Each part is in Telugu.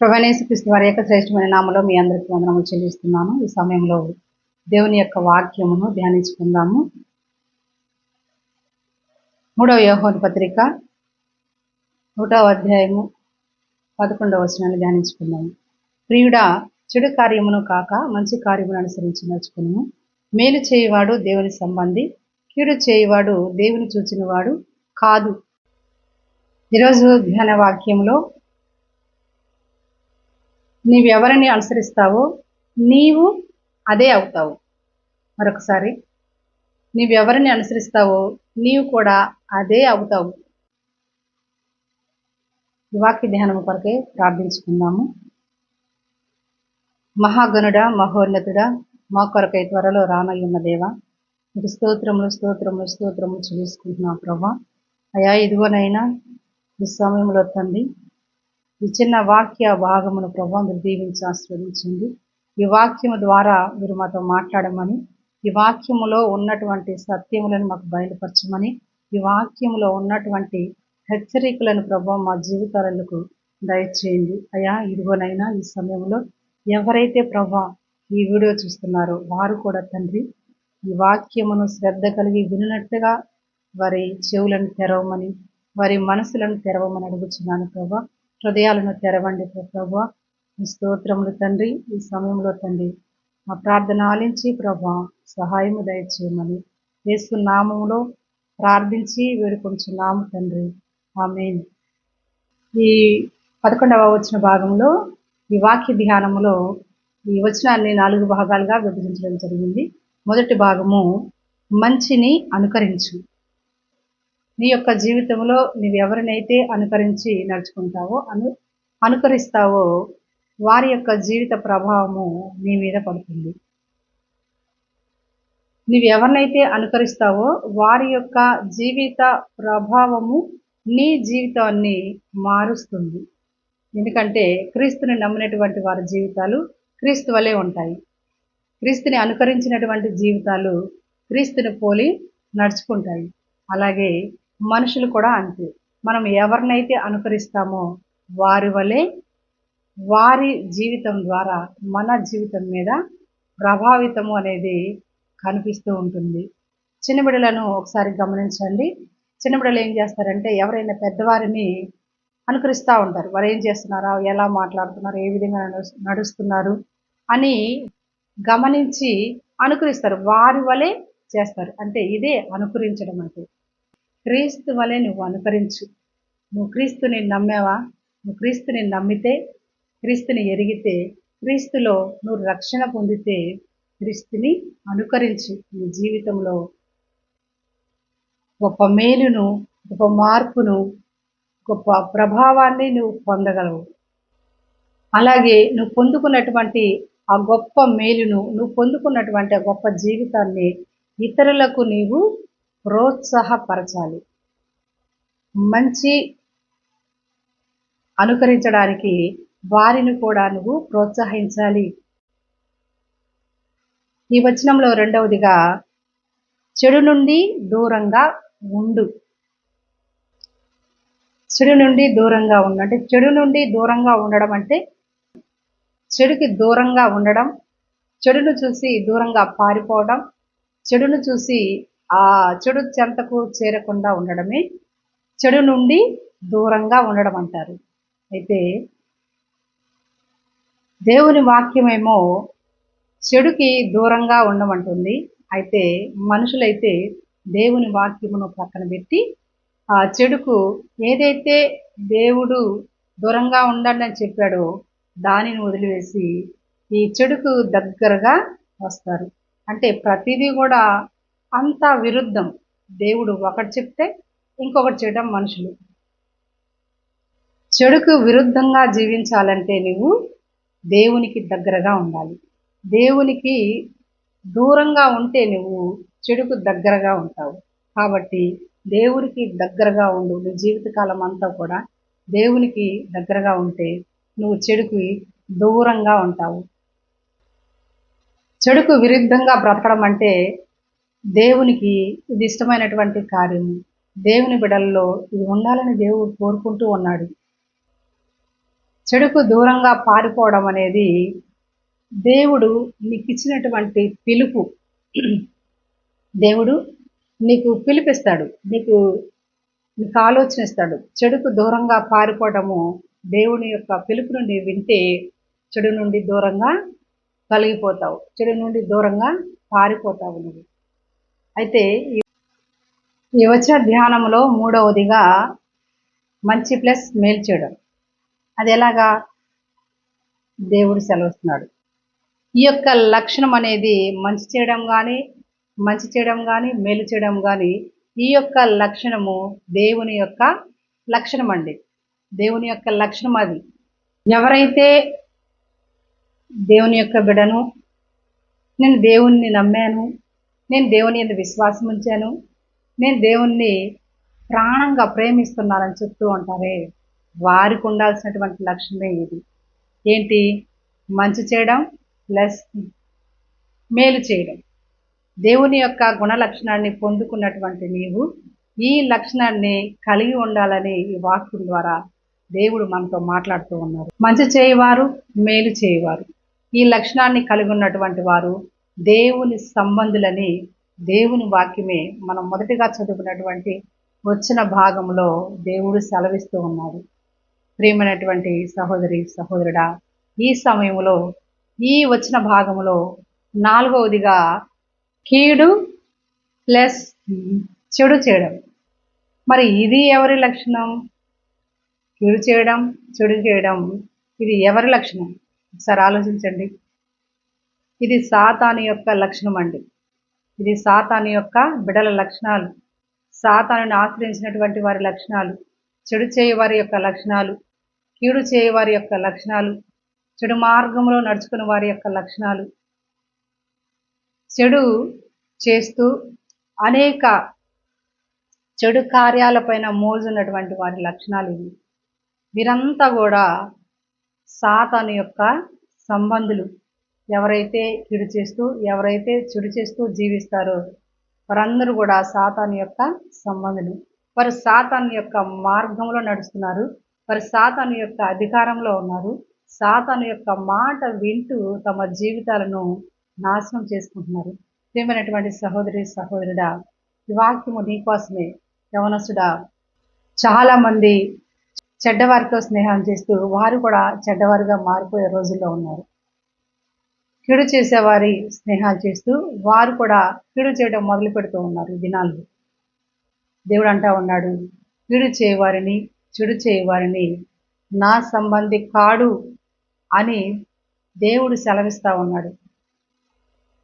ప్రభనేసు క్రిస్తు వారి యొక్క శ్రేష్టమైన నామలో మీ అందరికీ వందనములు చెల్లిస్తున్నాను. ఈ సమయంలో దేవుని యొక్క వాక్యమును ధ్యానించుకుందాము. మూడవ యోహోన్ పత్రిక ఒకటవ అధ్యాయము పదకొండవ వచనాన్ని ధ్యానించుకుందాము. ప్రియుడా చెడు కార్యమును కాక మంచి కార్యమును అనుసరించి నడుచుకున్నాము మేలు చేయువాడు దేవుని సంబంధి కీడు చేయువాడు దేవుని చూచినవాడు కాదు. ఈరోజు ధ్యాన వాక్యంలో నీవెవరిని అనుసరిస్తావో నీవు అదే అవుతావు. మరొకసారి నీవెవరిని అనుసరిస్తావో నీవు కూడా అదే అవుతావు. వాక్య ధ్యానం కొరకే ప్రార్థించుకుందాము. మహాగణుడ మహోన్నతుడ మా కొరకై త్వరలో రానయ్యున్న దేవ మీకు స్తోత్రములు స్తోత్రములు స్తోత్రములు చూసుకుంటున్నాం ప్రభా. అయా ఇదిగోనైనా ఈ సమయంలో తండ్రి ఈ చిన్న వాక్య భాగమును ప్రభావం మీరు దీవించి ఆస్వాదించండి ఈ వాక్యము ద్వారా మీరు మాతో మాట్లాడమని ఈ వాక్యములో ఉన్నటువంటి సత్యములను మాకు బయలుపరచమని ఈ వాక్యములో ఉన్నటువంటి హెచ్చరికలను ప్రభావం మా జీవితాలకు దయచేయండి. అయా ఇదిగోనైనా ఈ సమయంలో ఎవరైతే ప్రభా ఈ వీడియో చూస్తున్నారో వారు కూడా తండ్రి ఈ వాక్యమును శ్రద్ధ కలిగి వినున్నట్టుగా వారి చెవులను తెరవమని వారి మనసులను తెరవమని అడుగుతున్నాను ప్రభా. హృదయాలను తెరవండి ప్రభా ఈ స్తోత్రములు తండ్రి ఈ సమయంలో తండ్రి. మా ప్రార్థన ఆలించి ప్రభా సహాయము దయచేయమని యేసు నామములో ప్రార్థించి వేడుకొంచున్నాము తండ్రి. ఆమె ఈ పదకొండవ వచ్చిన భాగంలో ఈ వాక్య ధ్యానములో ఈ వచనాన్ని నాలుగు భాగాలుగా విభజించడం జరిగింది. మొదటి భాగము మంచిని అనుకరించు. నీ యొక్క జీవితంలో నువ్వు ఎవరినైతే అనుకరించి నడుచుకుంటావో అను అనుకరిస్తావో వారి యొక్క జీవిత ప్రభావము నీ మీద పడుతుంది. నీవు ఎవరినైతే అనుకరిస్తావో వారి యొక్క జీవిత ప్రభావము నీ జీవితాన్ని మారుస్తుంది. ఎందుకంటే క్రీస్తుని నమ్మినటువంటి వారి జీవితాలు క్రీస్తు వలె ఉంటాయి. క్రీస్తుని అనుకరించినటువంటి జీవితాలు క్రీస్తుని పోలి నడుచుకుంటాయి. అలాగే మనుషులు కూడా అంతే. మనం ఎవరినైతే అనుకరిస్తామో వారి వలె వారి జీవితం ద్వారా మన జీవితం మీద ప్రభావితము అనేది కనిపిస్తూ ఉంటుంది. చిన్నబిడలను ఒకసారి గమనించండి. చిన్నబిడలు ఏం చేస్తారంటే ఎవరైనా పెద్దవారిని అనుకరిస్తూ ఉంటారు. వారు ఏం చేస్తున్నారా? ఎలా మాట్లాడుతున్నారు? ఏ విధంగా నడుస్తున్నారు? అని గమనించి అనుకరిస్తారు. వారి వలె చేస్తారు. అంటే ఇదే అనుకరించడం అంటే. క్రీస్తు వలె నువ్వు అనుకరించు. నువ్వు క్రీస్తుని నమ్మావా? నువ్వు క్రీస్తుని నమ్మితే క్రీస్తుని ఎరిగితే క్రీస్తులో నువ్వు రక్షణ పొందితే క్రీస్తుని అనుకరించు. నీ జీవితంలో గొప్ప మేలును గొప్ప మార్పును గొప్ప ప్రభావాన్ని నువ్వు పొందగలవు. అలాగే నువ్వు పొందుకున్నటువంటి ఆ గొప్ప మేలును నువ్వు పొందుకున్నటువంటి ఆ గొప్ప జీవితాన్ని ఇతరులకు నీవు ప్రోత్సాహపరచాలి. మంచి అనుకరించడానికి వారిని కూడా నువ్వు ప్రోత్సహించాలి. ఈ వచనంలో రెండవదిగా చెడు నుండి దూరంగా ఉండు. చెడు నుండి దూరంగా ఉండు. అంటే చెడు నుండి దూరంగా ఉండడం అంటే చెడుకి దూరంగా ఉండడం చెడును చూసి దూరంగా పారిపోవడం చెడును చూసి ఆ చెడు చెంతకు చేరకుండా ఉండడమే చెడు నుండి దూరంగా ఉండడం అంటారు. అయితే దేవుని వాక్యమేమో చెడుకి దూరంగా ఉండమంటుంది. అయితే మనుషులైతే దేవుని వాక్యమును పక్కన పెట్టి ఆ చెడుకు ఏదైతే దేవుడు దూరంగా ఉండండి అని చెప్పాడో దానిని వదిలివేసి ఈ చెడుకు దగ్గరగా వస్తారు. అంటే ప్రతిదీ కూడా అంతా విరుద్ధం. దేవుడు ఒకటి చెప్తే ఇంకొకటి చేయడం మనుషులు. చెడుకు విరుద్ధంగా జీవించాలంటే నువ్వు దేవునికి దగ్గరగా ఉండాలి. దేవునికి దూరంగా ఉంటే నువ్వు చెడుకు దగ్గరగా ఉంటావు. కాబట్టి దేవునికి దగ్గరగా ఉండు. నీ జీవితకాలం అంతా కూడా దేవునికి దగ్గరగా ఉంటే నువ్వు చెడుకి దూరంగా ఉంటావు. చెడుకు విరుద్ధంగా బ్రతకడం అంటే దేవునికి ఇది ఇష్టమైనటువంటి కార్యము దేవుని బిడల్లో ఇది ఉండాలని దేవుడు కోరుకుంటూ ఉన్నాడు. చెడుకు దూరంగా పారిపోవడం అనేది దేవుడు నీకు ఇచ్చినటువంటి పిలుపు. దేవుడు నీకు పిలిపిస్తాడు. నీకు నీకు ఆలోచన ఇస్తాడు చెడుకు దూరంగా పారిపోవడము దేవుని యొక్క పిలుపు నుండి వింటే చెడు నుండి దూరంగా కలిగిపోతావు. చెడు నుండి దూరంగా పారిపోతావు నువ్వు. అయితే ఈ- ఈ వచ్చిన ధ్యానంలో మూడవదిగా మంచి ప్లస్ మేలు చేయడం. అది ఎలాగా? దేవుడు సెలవుస్తున్నాడు. ఈ యొక్క లక్షణం అనేది మంచి చేయడం కానీ మంచి చేయడం కానీ మేలు చేయడం కానీ ఈ యొక్క లక్షణము దేవుని యొక్క లక్షణం అండి. దేవుని యొక్క లక్షణం అది. ఎవరైతే దేవుని యొక్క బిడను నేను దేవుణ్ణి నమ్మాను నేను దేవుని మీద విశ్వాసం ఉంచాను. నేను దేవుణ్ణి ప్రాణంగా ప్రేమిస్తున్నానని చెప్తూ ఉంటారే. వారికి ఉండాల్సినటువంటి లక్ష్యమే ఇది. ఏంటి? మంచి చేయడం ప్లస్ మేలు చేయడం. దేవుని యొక్క గుణ లక్షణాన్ని పొందుకున్నటువంటి నీవు ఈ లక్షణాన్ని కలిగి ఉండాలని ఈ వాక్యం ద్వారా దేవుడు మనతో మాట్లాడుతూ ఉన్నారు. మంచి చేయవారు మేలు చేయవారు. ఈ లక్షణాన్ని కలిగి ఉన్నటువంటి వారు దేవుని సంబంధులని దేవుని వాక్యమే మనం మొదటిగా చదువుకున్నటువంటి వచ్చిన భాగంలో దేవుడు సెలవిస్తూ ఉన్నాడు. ప్రియమైనటువంటి సహోదరి సహోదరుడా ఈ సమయంలో ఈ వచ్చిన భాగంలో నాలుగవదిగా కీడు ప్లస్ చెడు చేయడం. మరి ఇది ఎవరి లక్షణం? కీడు చేయడం చెడు చేయడం ఇది ఎవరి లక్షణం? ఒకసారి ఆలోచించండి. ఇది సాతాను యొక్క లక్షణం అండి. ఇది సాతాను యొక్క బిడల లక్షణాలు. సాతానుని ఆశ్రయించినటువంటి వారి లక్షణాలు చెడు చేయవారి యొక్క లక్షణాలు కీడు చేయవారి యొక్క లక్షణాలు చెడు మార్గంలో నడుచుకుని వారి యొక్క లక్షణాలు. చెడు చేస్తూ అనేక చెడు కార్యాలపైన మోజున్నటువంటి వారి లక్షణాలు ఇవి. వీరంతా కూడా సాతాను యొక్క సంబంధులు. ఎవరైతే చెడు చేస్తూ ఎవరైతే చెడు చేస్తూ జీవిస్తారో వారందరూ కూడా సాతాను యొక్క సంబంధులు. వారు సాతాన్ యొక్క మార్గంలో నడుస్తున్నారు. వారు సాతాను యొక్క అధికారంలో ఉన్నారు. సాతాను యొక్క మాట వింటూ తమ జీవితాలను నాశనం చేసుకుంటున్నారు. ప్రియమైనటువంటి సహోదరి సహోదరుడా ఈ వాక్యము నీకోసమే యవనసుడా చాలా మంది చెడ్డవారితో స్నేహం చేస్తూ వారు కూడా చెడ్డవారిగా మారిపోయే రోజుల్లో ఉన్నారు. కీడు చేసేవారి స్నేహాలు చేస్తూ వారు కూడా కీడు చేయడం మొదలు పెడుతూ ఉన్నారు ఈ దినాల్లో. దేవుడు అంటా ఉన్నాడు కీడు చేయవారిని చెడు చేయవారిని నా సంబంధి కాడు అని దేవుడు సెలవిస్తూ ఉన్నాడు.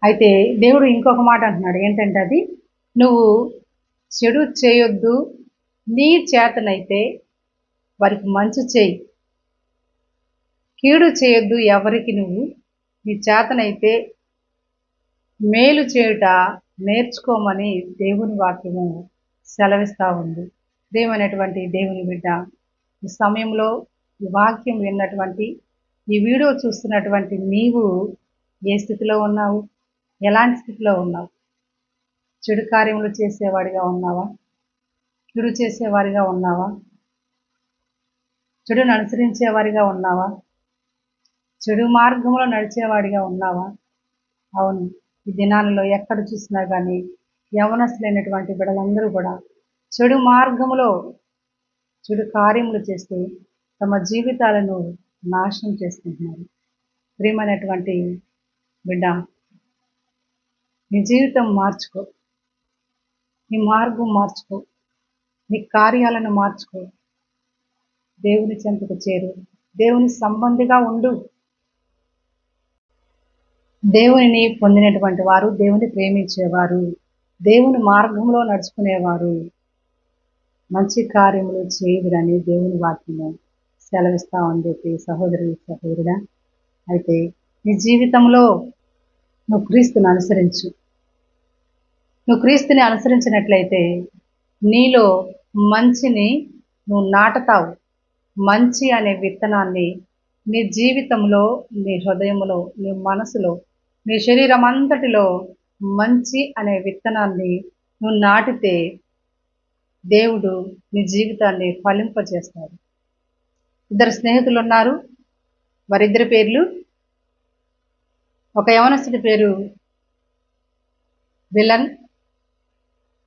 అయితే దేవుడు ఇంకొక మాట అంటున్నాడు ఏంటంటే అది నువ్వు చెడు చేయొద్దు నీ చేతనైతే వారికి మంచి చేయి. కీడు చేయొద్దు ఎవరికి నువ్వు నీ చేతనైతే మేలు చేయుట నేర్చుకోమని దేవుని వాక్యము సెలవిస్తూ ఉంది. ప్రేమైనటువంటి దేవుని బిడ్డ ఈ సమయంలో ఈ వాక్యం విన్నటువంటి ఈ వీడియో చూస్తున్నటువంటి నీవు ఏ స్థితిలో ఉన్నావు? ఎలాంటి స్థితిలో ఉన్నావు? చెడు కార్యములు చేసేవాడిగా ఉన్నావా? చెడు చేసేవారిగా ఉన్నావా? చెడును అనుసరించేవారిగా ఉన్నావా? చెడు మార్గంలో నడిచేవాడిగా ఉన్నావా? అవును. ఈ దినాలలో ఎక్కడ చూసినా కానీ యవనస్తులైనటువంటి బిడలందరూ కూడా చెడు మార్గములో చెడు కార్యములు చేస్తూ తమ జీవితాలను నాశనం చేసుకుంటున్నారు. ప్రియమైనటువంటి బిడ్డ నీ జీవితం మార్చుకో. నీ మార్గం మార్చుకో. నీ కార్యాలను మార్చుకో. దేవుని చెంతకు చేరు. దేవుని సంబంధిగా ఉండు. దేవునిని పొందినటువంటి వారు దేవుని ప్రేమించేవారు దేవుని మార్గంలో నడుచుకునేవారు. మంచి కార్యములు చేయుదురని దేవుని వాక్యము సెలవిస్తా ఉంది. ప్రియ సహోదరి సహోదరుడా అయితే నీ జీవితంలో నువ్వు క్రీస్తుని అనుసరించు. నువ్వు క్రీస్తుని అనుసరించినట్లయితే నీలో మంచిని నువ్వు నాటుతావు. మంచి అనే విత్తనాన్ని నీ జీవితంలో నీ హృదయంలో నీ మనసులో నీ శరీరం అంతటిలో మంచి అనే విత్తనాన్ని నువ్వు నాటితే దేవుడు నీ జీవితాన్ని ఫలింపజేస్తాడు. ఇద్దరు స్నేహితులు ఉన్నారు వారిద్దరి పేర్లు. ఒక యవనస్తుడి పేరు విలన్.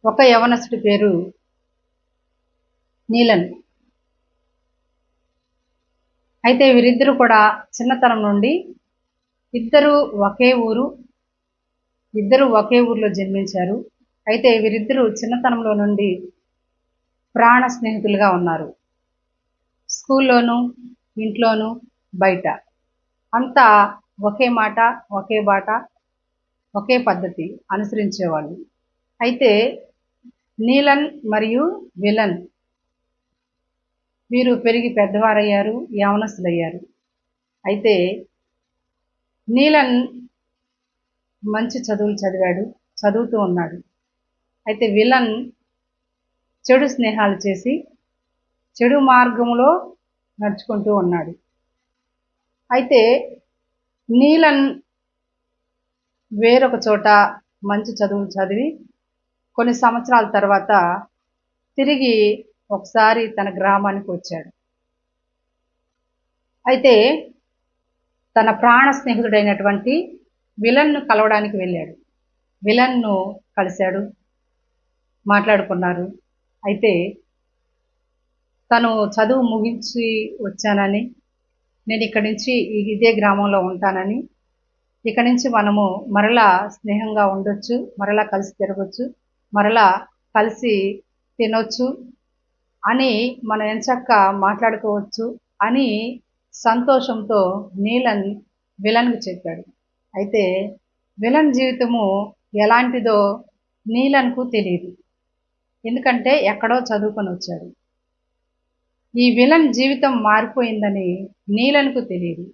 ఒక యవనస్తుడి పేరు నీలన్. అయితే వీరిద్దరూ కూడా చిన్నతనం నుండి ఇద్దరు ఒకే ఊరు ఇద్దరు ఒకే ఊర్లో జన్మించారు. అయితే వీరిద్దరూ చిన్నతనంలో నుండి ప్రాణ స్నేహితులుగా ఉన్నారు. స్కూల్లోనూ ఇంట్లోనూ బయట. అంతా ఒకే మాట ఒకే బాట ఒకే పద్ధతి అనుసరించేవాళ్ళు. అయితే నీలన్ మరియు విలన్ వీరు పెరిగి పెద్దవారయ్యారు యవనస్తులయ్యారు. అయితే నీలన్ మంచి చదువులు చదివాడు చదువుతూ ఉన్నాడు. అయితే విలన్ చెడు స్నేహాలు చేసి చెడు మార్గంలో నడుచుకుంటూ ఉన్నాడు. అయితే నీలన్ వేరొక చోట మంచి చదువులు చదివి కొన్ని సంవత్సరాల తర్వాత తిరిగి ఒకసారి తన గ్రామానికి వచ్చాడు. అయితే తన ప్రాణ స్నేహితుడైనటువంటి విలన్ను కలవడానికి వెళ్ళాడు. విలన్ను కలిశాడు. మాట్లాడుకున్నారు. అయితే తను చదువు ముగించి వచ్చానని నేను ఇక్కడి నుంచి ఇదే గ్రామంలో ఉంటానని ఇక్కడి నుంచి మనము మరలా స్నేహంగా ఉండొచ్చు మరలా కలిసి తిరగచ్చు మరలా కలిసి తినొచ్చు అని మనం ఎంచక్క మాట్లాడుకోవచ్చు అని సంతోషంతో నీలన్ విలన్కు చెప్పాడు. అయితే విలన్ జీవితము ఎలాంటిదో నీలన్కు తెలియదు ఎందుకంటే ఎక్కడో చదువుకొని వచ్చాడు. ఈ విలన్ జీవితం మారిపోయిందని నీలన్కు తెలియదు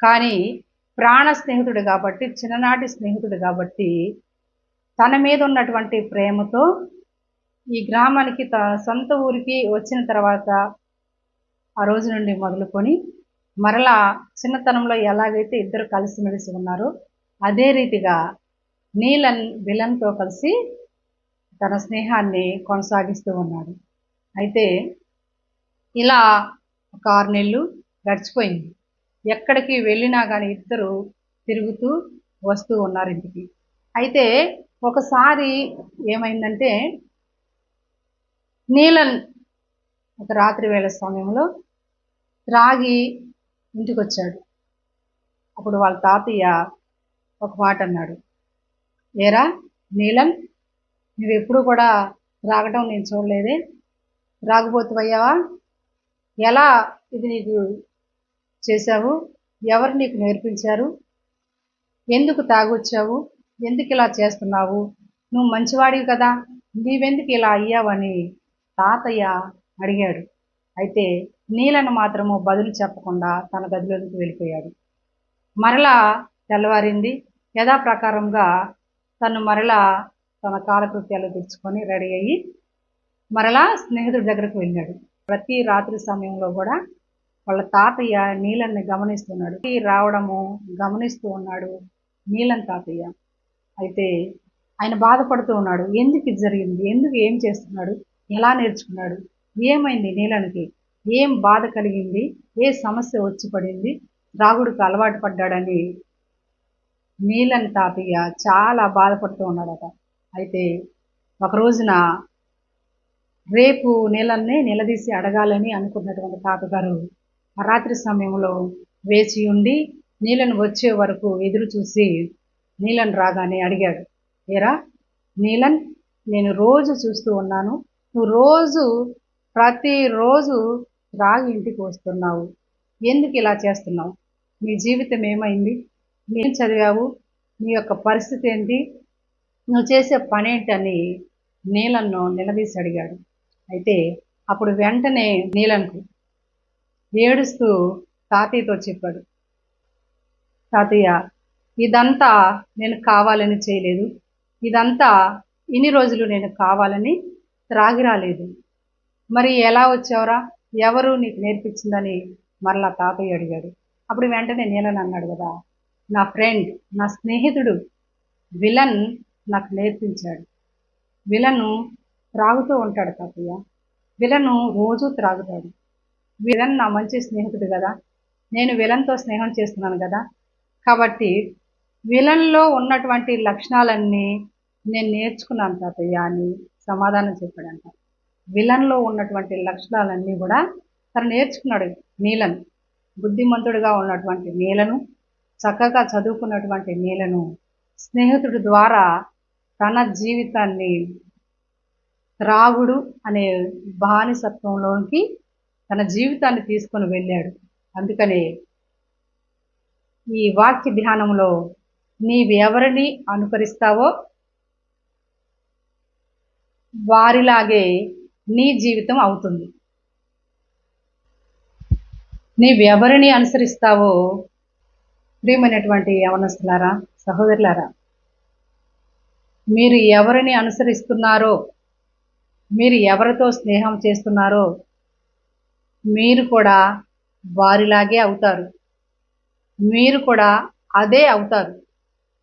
కానీ ప్రాణ స్నేహితుడు కాబట్టి చిన్ననాటి స్నేహితుడు కాబట్టి తన మీద ఉన్నటువంటి ప్రేమతో ఈ గ్రామానికి త సొంత ఊరికి వచ్చిన తర్వాత ఆ రోజు నుండి మొదలుకొని మరలా చిన్నతనంలో ఎలాగైతే ఇద్దరు కలిసిమెలిసి ఉన్నారో అదే రీతిగా నీలన్ విలన్తో కలిసి తన స్నేహాన్ని కొనసాగిస్తూ ఉన్నాడు అయితే ఇలా ఒక ఆరు నెలలు గడిచిపోయింది. ఎక్కడికి వెళ్ళినా కానీ ఇద్దరు తిరుగుతూ వస్తూ ఉన్నారు ఇంటికి. అయితే ఒకసారి ఏమైందంటే నీలన్ ఒక రాత్రి వేళ సమయంలో త్రాగి ఇంటికి వచ్చాడు అప్పుడు వాళ్ళ తాతయ్య ఒక మాట అన్నాడు. ఏరా నీలన్ నువ్వు ఎప్పుడు కూడా రాగటం నేను చూడలేదే. రాకపోతువయ్యావా? ఎలా ఇది నీకు చేశావు? ఎవరు నీకు నేర్పించారు? ఎందుకు తాగొచ్చావు? ఎందుకు ఇలా చేస్తున్నావు? నువ్వు మంచివాడివి కదా నీవెందుకు ఇలా అయ్యావని తాతయ్య అడిగాడు. అయితే నీలను మాత్రము బదులు చెప్పకుండా తన గదిలోనికి వెళ్ళిపోయాడు. మరలా తెల్లవారింది. యథాప్రకారంగా తను మరలా తన కాలకృత్యాలు తెచ్చుకొని రెడీ అయ్యి మరలా స్నేహితుడి దగ్గరకు వెళ్ళాడు. ప్రతి రాత్రి సమయంలో కూడా వాళ్ళ తాతయ్య నీళ్ళని గమనిస్తున్నాడు. రావడము గమనిస్తూ ఉన్నాడు నీలం తాతయ్య. అయితే ఆయన బాధపడుతూ ఉన్నాడు. ఎందుకు ఇది జరిగింది? ఎందుకు ఏం చేస్తున్నాడు? ఎలా నేర్చుకున్నాడు? ఏమైంది నీలనికి? ఏం బాధ కలిగింది? ఏ సమస్య వచ్చి పడింది రాగుడికి అలవాటు పడ్డాడని నీలని తాతయ్య చాలా బాధపడుతూ ఉన్నాడట. అయితే ఒక రోజున రేపు నీళ్ళన్నే నిలదీసి అడగాలని అనుకున్నటువంటి తాతగారు ఆ రాత్రి సమయంలో వేచి ఉండి నీళ్ళను వచ్చే వరకు ఎదురు చూసి నీలన్ రాగానే అడిగాడు. ఏరా నీలన్ నేను రోజు చూస్తూ ఉన్నాను. నువ్వు రోజు ప్రతిరోజు రాగి ఇంటికి వస్తున్నావు. ఎందుకు ఇలా చేస్తున్నావు? నీ జీవితం ఏమైంది? ఏం చదివావు? నీ యొక్క పరిస్థితి ఏంటి? నువ్వు చేసే పని ఏంటని నీలన్ను నిలదీసి అడిగాడు. అయితే అప్పుడు వెంటనే నీలన్కు ఏడుస్తూ తాతయ్యతో చెప్పాడు. తాతయ్య ఇదంతా నేను కావాలని చేయలేదు. ఇదంతా ఇన్ని రోజులు నేను కావాలని త్రాగి రాలేదు. మరి ఎలా వచ్చావురా? ఎవరు నీకు నేర్పించిందని మరలా తాతయ్య అడిగాడు. అప్పుడు వెంటనే నీలని అన్నాడు కదా నా ఫ్రెండ్ నా స్నేహితుడు విలన్ నాకు నేర్పించాడు. విలను త్రాగుతూ ఉంటాడు తాతయ్య. విలను రోజు త్రాగుతాడు. విలన్ నా మంచి స్నేహితుడు కదా నేను విలన్తో స్నేహం చేస్తున్నాను కదా. కాబట్టి విలన్లో ఉన్నటువంటి లక్షణాలన్నీ నేను నేర్చుకున్నాను తాతయ్య అని సమాధానం చెప్పాడంట. విలన్లో ఉన్నటువంటి లక్షణాలన్నీ కూడా తను నేర్చుకున్నాడు. నీలను బుద్ధిమంతుడిగా ఉన్నటువంటి నీలను చక్కగా చదువుకున్నటువంటి నీలను స్నేహితుడి ద్వారా తన జీవితాన్ని త్రాగుడు అనే బానిసత్వంలోకి తన జీవితాన్ని తీసుకొని వెళ్ళాడు. అందుకనే ఈ వాక్య ధ్యానంలో నీవెవరిని అనుకరిస్తావో వారిలాగే నీ జీవితం అవుతుంది. నీవెవరిని అనుసరిస్తావో ప్రియమైనటువంటి యవనస్తులారా సహోదరులారా మీరు ఎవరిని అనుసరిస్తున్నారో మీరు ఎవరితో స్నేహం చేస్తున్నారో మీరు కూడా వారిలాగే అవుతారు. మీరు కూడా అదే అవుతారు.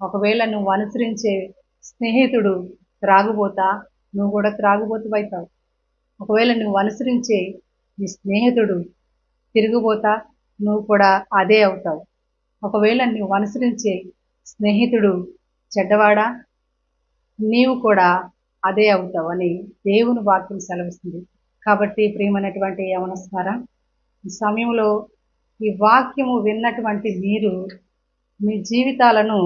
ఒకవేళ నువ్వు అనుసరించే స్నేహితుడు త్రాగుబోతా నువ్వు కూడా త్రాగుబోతు అవుతావు ఒకవేళ నువ్వు అనుసరించే నీ స్నేహితుడు తిరిగిపోతా నువ్వు కూడా అదే అవుతావు. ఒకవేళ నువ్వు అనుసరించే స్నేహితుడు చెడ్డవాడా? నీవు కూడా అదే అవుతావు అని దేవుని వాక్యం సెలవిస్తుంది. కాబట్టి ప్రియమైనటువంటి యవనస్మారా ఈ సమయంలో ఈ వాక్యము విన్నటువంటి మీరు మీ జీవితాలను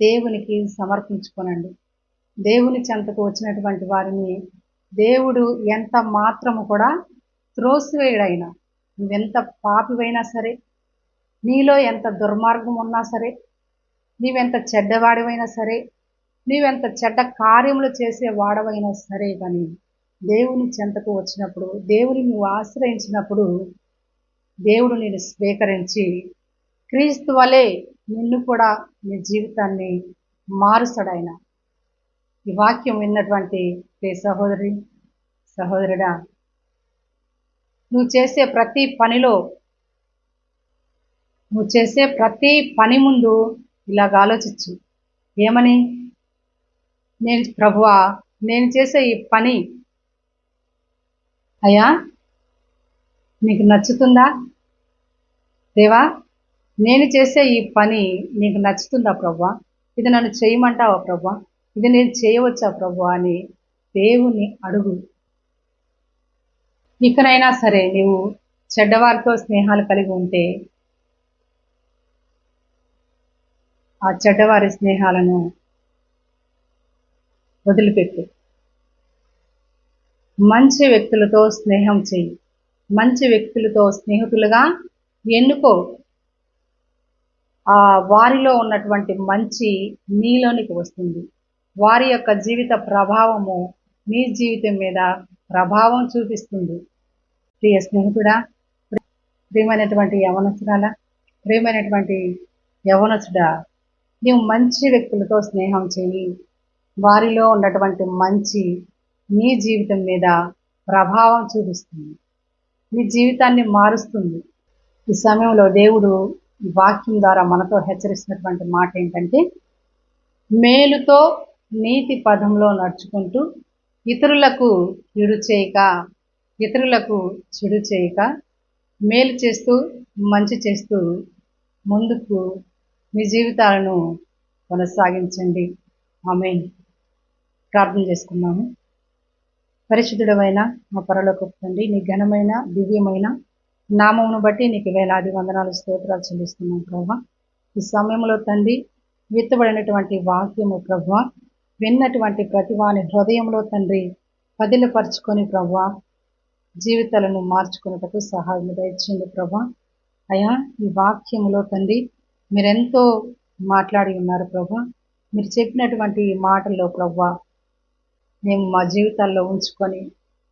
దేవునికి సమర్పించుకోనండి. దేవుని చెంతకు వచ్చినటువంటి వారిని దేవుడు ఎంత మాత్రము కూడా త్రోసివేయుడైనా నువ్వెంత పాపివైనా సరే నీలో ఎంత దుర్మార్గం ఉన్నా సరే నీవెంత చెడ్డవాడివైనా సరే నీవెంత చెడ్డ కార్యములు చేసే వాడవైనా సరే కానీ దేవుని చెంతకు వచ్చినప్పుడు దేవుని నువ్వు ఆశ్రయించినప్పుడు దేవుడు నేను స్వీకరించి క్రీస్తు వలె నిన్ను కూడా నీ జీవితాన్ని మారుస్తాడు ఆయన ఈ వాక్యం విన్నటువంటి ప్రే సహోదరి సహోదరుడా నువ్వు చేసే ప్రతి పనిలో నువ్వు చేసే ప్రతి పని ముందు ఇలాగ ఆలోచించు. ఏమని? నేను ప్రభువా నేను చేసే ఈ పని అయ్యా నీకు నచ్చుతుందా? దేవా నేను చేసే ఈ పని నీకు నచ్చుతుందా ప్రభా ఇది నన్ను చేయమంటావా ప్రభా ఇది నేను చేయవచ్చా ప్రభు అని దేవుని అడుగు. ఇకనైనా సరే నీవు చెడ్డవారితో స్నేహాలు కలిగి ఉంటే ఆ చెడ్డవారి స్నేహాలను వదిలిపెట్టు. మంచి వ్యక్తులతో స్నేహం చెయ్యి. మంచి వ్యక్తులతో స్నేహితులుగా ఎన్నుకో. ఆ వారిలో ఉన్నటువంటి మంచి నీలోనికి వస్తుంది. వారి యొక్క జీవిత ప్రభావము మీ జీవితం మీద ప్రభావం చూపిస్తుంది. ప్రియ స్నేహితుడా ప్రియమైనటువంటి యవనస్తురాల ప్రియమైనటువంటి యవనసుడా నీవు మంచి వ్యక్తులతో స్నేహం చేయి. వారిలో ఉన్నటువంటి మంచి నీ జీవితం మీద ప్రభావం చూపిస్తుంది. నీ జీవితాన్ని మారుస్తుంది. ఈ సమయంలో దేవుడు వాక్యం ద్వారా మనతో హెచ్చరిస్తున్నటువంటి మాట ఏంటంటే మేలుతో నీతి పదంలో నడుచుకుంటూ ఇతరులకు చెడు చేయక ఇతరులకు చెడు చేయక మేలు చేస్తూ మంచి చేస్తూ ముందుకు మీ జీవితాలను కొనసాగించండి. ఆమె ప్రార్థన చేసుకున్నాము. పరిశుద్ధుడమైన మా పొరలోకి తండ్రి నీ ఘనమైన దివ్యమైన నామమును బట్టి నీకు వేలాది వందనాలు స్తోత్రాలు చెల్లిస్తున్నాం ప్రభా. ఈ సమయంలో తండ్రి విత్తబడినటువంటి వాక్యము ప్రభా విన్నటువంటి ప్రతి వాని హృదయంలో తండ్రి పదిలపరుచుకొని ప్రభా జీవితాలను మార్చుకున్నటకు సహాయం దయచేయండి ప్రభా. అయా ఈ వాక్యంలో తండ్రి మీరెంతో మాట్లాడి ఉన్నారు ప్రభా. మీరు చెప్పినటువంటి మాటల్లో ప్రభా మేము మా జీవితాల్లో ఉంచుకొని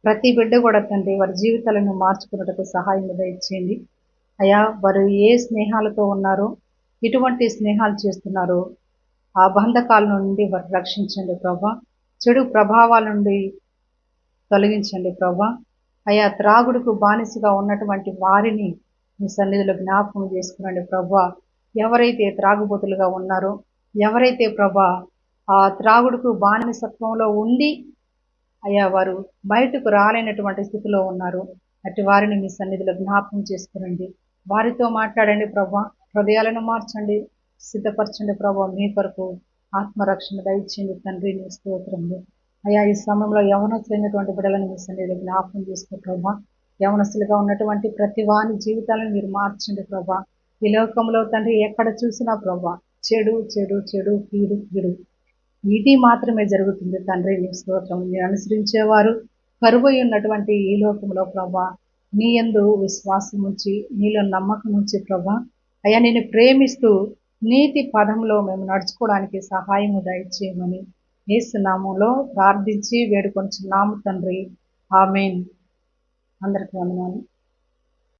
ప్రతి బిడ్డ కూడా తండ్రి వారి జీవితాలను మార్చుకున్నటకు సహాయం దయచేయండి. అయా వారు ఏ స్నేహాలతో ఉన్నారో ఎటువంటి స్నేహాలు చేస్తున్నారో ఆ బంధకాల నుండి రక్షించండి ప్రభా. చెడు ప్రభావాల నుండి తొలగించండి ప్రభా. అయా త్రాగుడుకు బానిసగా ఉన్నటువంటి వారిని మీ సన్నిధిలో జ్ఞాపకం చేసుకునండి ప్రభా. ఎవరైతే త్రాగుబోతులుగా ఉన్నారో ఎవరైతే ప్రభా ఆ త్రాగుడుకు బానిసత్వంలో ఉండి అయ్యా వారు బయటకు రాలేనటువంటి స్థితిలో ఉన్నారు అటు వారిని మీ సన్నిధిలో జ్ఞాపకం చేసుకురండి వారితో మాట్లాడండి ప్రభా. హృదయాలను మార్చండి. సిద్ధపరచండి ప్రభావ మీ కొరకు ఆత్మరక్షణ దయచేయండి తండ్రి నీ స్తోత్రములు. అయా ఈ సమయంలో యవనస్తులైనటువంటి బిడ్డలను మీ సన్నిధిలో జ్ఞాపకం చేసుకో ప్రభా. యవనస్తులుగా ఉన్నటువంటి ప్రతి వాని జీవితాలను మీరు మార్చండి ప్రభా. ఈ లోకంలో తండ్రి ఎక్కడ చూసినా ప్రభా చెడు చెడు చెడు కీడు కీడు. ఇది మాత్రమే జరుగుతుంది తండ్రి నీ స్తోత్రం. మీరు అనుసరించేవారు కరువై ఉన్నటువంటి ఈ లోకంలో ప్రభా నీ యందు విశ్వాసం ఉంచి నీలో నమ్మకం ఉంచి ప్రభా. అయ్యా నేను ప్రేమిస్తూ నీతి పదంలో మేము నడుచుకోవడానికి సహాయము దయచేయమని ఏసునామంలో ప్రార్థించి వేడుకొంచున్నాము తండ్రి. ఆమెన్. అందరికీ వందనాలు.